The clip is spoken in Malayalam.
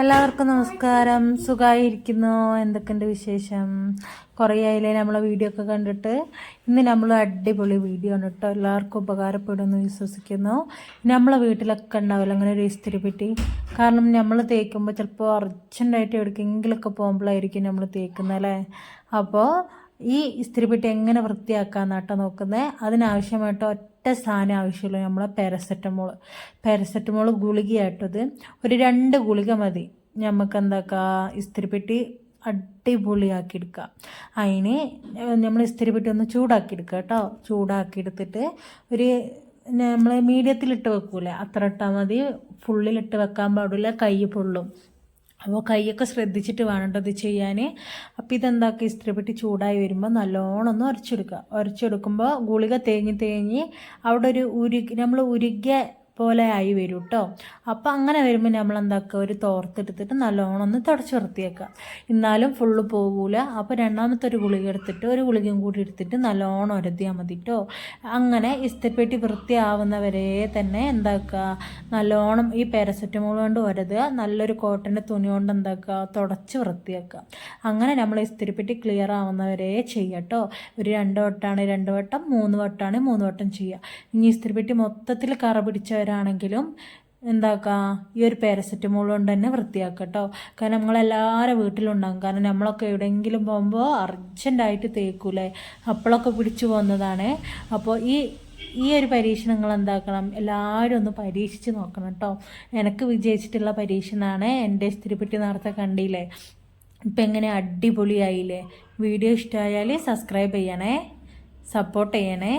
എല്ലാവർക്കും നമസ്കാരം. സുഖമായിരിക്കുന്നു എന്തൊക്കെയുണ്ട് വിശേഷം? കുറേ ആയില്ലേ നമ്മളെ വീഡിയോ ഒക്കെ കണ്ടിട്ട്? ഇന്ന് നമ്മൾ അടിപൊളി വീഡിയോ ആണ് കേട്ടോ എല്ലാവർക്കും ഉപകാരപ്പെടുമെന്ന് വിശ്വസിക്കുന്നു. നമ്മളെ വീട്ടിലൊക്കെ ഉണ്ടാവില്ല. അങ്ങനെ ഒരു ഇസ്തിരി പെട്ടി. കാരണം നമ്മൾ തേക്കുമ്പോൾ ചിലപ്പോൾ അർജന്റായിട്ട് എവിടേക്കെങ്കിലുമൊക്കെ പോകുമ്പോഴായിരിക്കും നമ്മൾ തേക്കുന്നത് അല്ലേ? അപ്പോൾ ഈ ഇസ്തിരിപ്പെട്ടി എങ്ങനെ വൃത്തിയാക്കാന്നാട്ടോ നോക്കുന്നത് അതിനാവശ്യമായിട്ട് ഒറ്റ സാധനം ആവശ്യമുള്ളൂ. നമ്മളെ പാരസെറ്റമോൾ പാരസെറ്റമോൾ ഗുളികയായിട്ടത്. ഒരു രണ്ട് ഗുളിക മതി. നമുക്ക് എന്താക്കുക ഇസ്തിരിപ്പെട്ടി അടിപൊളിയാക്കി എടുക്കുക അതിന് നമ്മൾ ഇസ്തിരിപ്പെട്ടി ഒന്ന് ചൂടാക്കി എടുക്കുക കേട്ടോ. ചൂടാക്കി എടുത്തിട്ട് ഒരു നമ്മൾ മീഡിയത്തിലിട്ട് വെക്കൂലേ? അത്ര ഇട്ടാൽ മതി. ഫുള്ളിലിട്ട് വെക്കാൻ പാടില്ല. കൈ പൊള്ളും. അപ്പോൾ കൈയൊക്കെ ശ്രദ്ധിച്ചിട്ട് വേണം ഇത് ചെയ്യാൻ അപ്പോൾ ഇതെന്താക്കുക ഇസ്തിരിപ്പെട്ടി ചൂടായി വരുമ്പോൾ നല്ലോണം ഒന്ന് ഉരച്ചെടുക്കുക ഉരച്ചെടുക്കുമ്പോൾ ഗുളിക തേഞ്ഞ് തേഞ്ഞ് അവിടെ ഒരു ഉരുകി നമ്മൾ ഉരുകിയ പോലെ ആയി വരും കേട്ടോ അപ്പോൾ അങ്ങനെ വരുമ്പോൾ നമ്മൾ എന്താക്കുക ഒരു തോർത്തെടുത്തിട്ട് നല്ലോണം ഒന്ന് തുടച്ച് വൃത്തിയാക്കുക എന്നാലും ഫുള്ള് പോകൂല അപ്പോൾ രണ്ടാമത്തെ ഒരു ഗുളിക എടുത്തിട്ട് ഒരു ഗുളികയും കൂടി എടുത്തിട്ട് നല്ലോണം ഉരത്തിയാൽ മതി കേട്ടോ അങ്ങനെ ഇസ്തപ്പെട്ടി വൃത്തിയാവുന്നവരെ തന്നെ എന്താക്കുക നല്ലോണം ഈ പാരസെറ്റമോൾ കൊണ്ട് ഉരതുക. നല്ലൊരു കോട്ടന്റെ തുണി കൊണ്ട് എന്താക്കുക തുടച്ച് വൃത്തിയാക്കുക അങ്ങനെ നമ്മൾ ഇസ്തിരിപ്പെട്ടി ക്ലിയർ ആവുന്നവരെ ചെയ്യുക കേട്ടോ ഒരു രണ്ട് വട്ടമാണ് രണ്ട് വട്ടം മൂന്ന് വട്ടമാണ് മൂന്ന് വട്ടം ചെയ്യുക ഇനി ഇസ്തിരിപ്പെട്ടി മൊത്തത്തിൽ കറ പിടിച്ചവരാണെങ്കിലും എന്താക്കുക ഈ ഒരു പാരസെറ്റമോൾ കൊണ്ട് തന്നെ വൃത്തിയാക്കുക കേട്ടോ കാരണം നമ്മളെല്ലാവരും വീട്ടിലുണ്ടാകും. കാരണം നമ്മളൊക്കെ എവിടെയെങ്കിലും പോകുമ്പോൾ അർജന്റായിട്ട് തേക്കൂലേ. അപ്പോഴൊക്കെ പിടിച്ചു പോകുന്നതാണ്. അപ്പോൾ ഈ ഈ ഒരു പരീക്ഷണങ്ങൾ എന്താക്കണം? എല്ലാവരും ഒന്ന് പരീക്ഷിച്ച് നോക്കണം കേട്ടോ എനിക്ക് വിജയിച്ചിട്ടുള്ള പരീക്ഷണമാണ് എന്റെ സ്ഥിരപ്പെട്ടി നേരത്തെ കണ്ടില്ലേ? ഇപ്പം എങ്ങനെ അടിപൊളിയായില്ലേ? വീഡിയോ ഇഷ്ടമായാൽ സബ്സ്ക്രൈബ് ചെയ്യണേ സപ്പോർട്ട് ചെയ്യണേ.